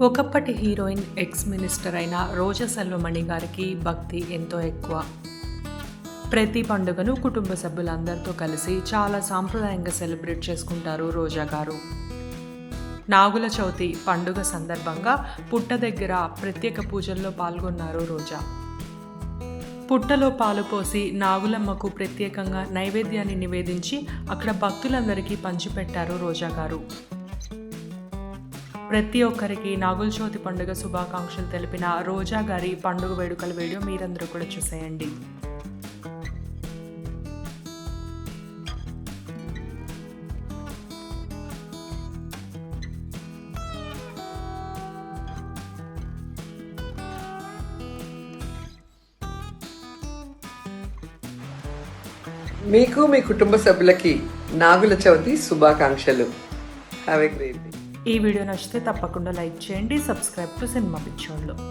ఒకప్పటి heroine ex minister అయిన రోజా సెల్వమణి గారికి భక్తి ఎంతో ఎక్కువ. ప్రతి పండుగను కుటుంబ సభ్యులందరితో కలిసి చాలా సాంప్రదాయంగా సెలబ్రేట్ చేసుకుంటారు రోజా గారు. నాగుల చవితి పండుగ సందర్భంగా పుట్ట దగ్గర ప్రత్యేక పూజల్లో పాల్గొన్నారు రోజా. పుట్టలో పాలు పోసి నాగులమ్మకు ప్రత్యేకంగా నైవేద్యాన్ని నివేదించి అక్కడ భక్తులందరికీ పంచిపెట్టారు రోజా గారు. ప్రతి ఒక్కరికి నాగుల చవితి పండుగ శుభాకాంక్షలు తెలిపిన రోజా గారి పండుగ వేడుకల వీడియో మీరందరూ కూడా చూసేయండి. మీకు మీ కుటుంబ సభ్యులకి నాగుల చవితి శుభాకాంక్షలు. హ్యావ్ ఎ గ్రేట్ డే ఈ వీడియో నచ్చితే తప్పకుండా లైక్ చేయండి సబ్స్క్రైబ్ టు సినిమా పిచ్చోళ్ళు.